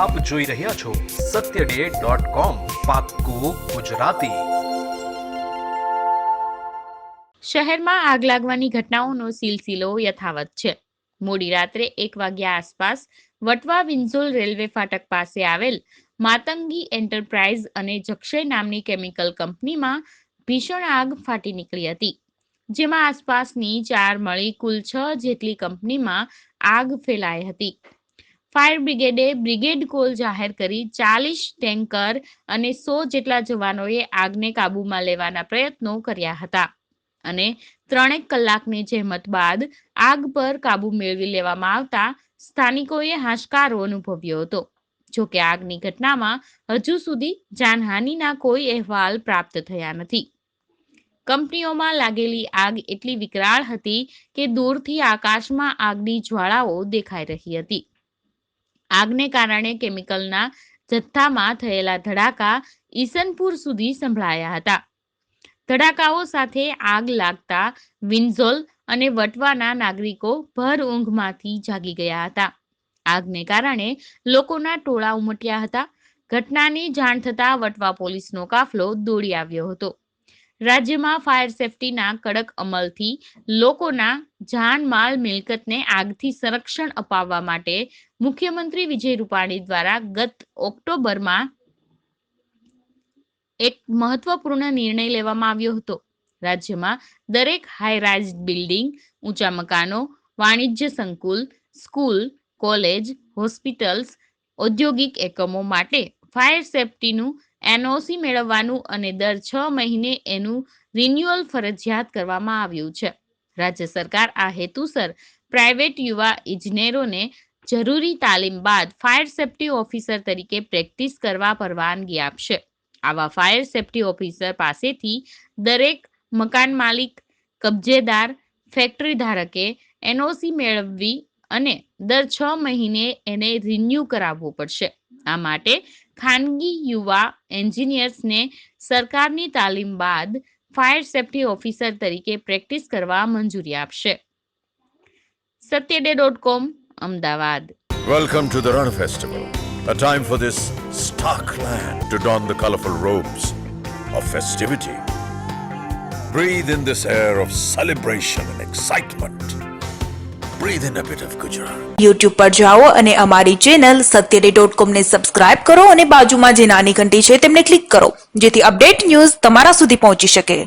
આપ જોઈ રહ્યા છો સત્ય ડે ગુજરાતી. શહેરમાં આગ લાગવાની ઘટનાઓનો સિલસિલો યથાવત છે. મોડી રાત્રે એક વાગ્યા આસપાસ વટવા વિંઝોલ રેલવે ફાટક પાસે આવેલ માતંગી એન્ટરપ્રાઇઝ અને જક્ષય નામની કેમિકલ કંપનીમાં ભીષણ આગ ફાટી નીકળી હતી. જેમાં આસપાસની ચાર મળી કુલ છ જેટલી કંપનીમાં આગ ફેલાઈ હતી. ફાયર બ્રિગેડે બ્રિગેડ કોલ જાહેર કરી ચાલીસ ટેન્કર અને સો જેટલા જવાનોએ આગને કાબૂમાં લેવાના પ્રયત્નો કર્યા હતા. અને ત્રણેક કલાકની જહેમત બાદ આગ પર કાબુ મેળવી લેવામાં આવતા સ્થાનિકોએ હાશકારો અનુભવ્યો હતો. જોકે આગની ઘટનામાં હજુ સુધી જાનહાનિના કોઈ અહેવાલ પ્રાપ્ત થયા નથી. કંપનીઓમાં લાગેલી આગ એટલી વિકરાળ હતી કે દૂરથી આકાશમાં આગની જ્વાળાઓ દેખાઈ રહી હતી. આગને કારણે કેમિકલના જથ્થામાં થયેલા ધડાકા ઈસનપુર સુધી સંભળાયા હતા. ધડાકાઓ સાથે આગ લાગતા વિન્ઝોલ અને વટવાના નાગરિકો ભર ઊંઘમાંથી જાગી ગયા હતા. આગને કારણે લોકોના ટોળા ઉમટ્યા હતા. ઘટનાની જાણ થતાં વટવા પોલીસનો કાફલો દોડી આવ્યો હતો. રાજ્યમાં ફાયર સેફટીના કડક અમલથી લોકોના જાનમાલ મિલકતને આગથી સંરક્ષણ અપાવવા માટે મુખ્યમંત્રી વિજય રૂપાણી દ્વારા ગત ઓક્ટોબરમાં એક મહત્વપૂર્ણ નિર્ણય લેવામાં આવ્યો હતો. રાજ્યમાં દરેક હાઈ બિલ્ડિંગ ઊંચા મકાનો, વાણિજ્ય સંકુલ સ્કૂલ કોલેજ હોસ્પિટલ્સ ઔદ્યોગિક એકમો માટે ફાયર સેફટીનું એનઓસી મેળવવાનું અને દર છ મહિને એનું રિન્યુઅલ ફરજિયાત કરવામાં આવ્યું છે. રાજ્ય સરકાર આ હેતુસર પ્રાઇવેટ યુવા ઇજનેરોને જરૂરી તાલીમ બાદ ફાયર સેફટી ઓફિસર તરીકે પ્રેક્ટિસ કરવા પરવાનગી આપશે. આવા ફાયર સેફટી ઓફિસર પાસેથી દરેક મકાન માલિક, કબજેદાર ફેક્ટરી ધારકે એનઓસી મેળવવી અને દર છ મહિને એને રિન્યૂ કરાવવું પડશે. આ માટે ખાનગી યુવા એન્જિનિયર્સને સરકારની તાલીમ બાદ ફાયર સેફટી ઓફિસર તરીકે પ્રેક્ટિસ કરવા મંજૂરી આપશે Satyaday dot com Ahmedabad Welcome to the Run Festival, a time for this stark land to don the colorful robes of festivity. Breathe in this air of celebration and excitement. Breathe in a bit of Gujarat. YouTube પર જાઓ અને અમારી channel Satyaday dot કોમને subscribe કરો અને બાજુમાં જે નાની ઘંટી છે તેમને ક્લિક કરો, જેથી અપડેટ ન્યૂઝ તમારા સુધી પહોંચી શકે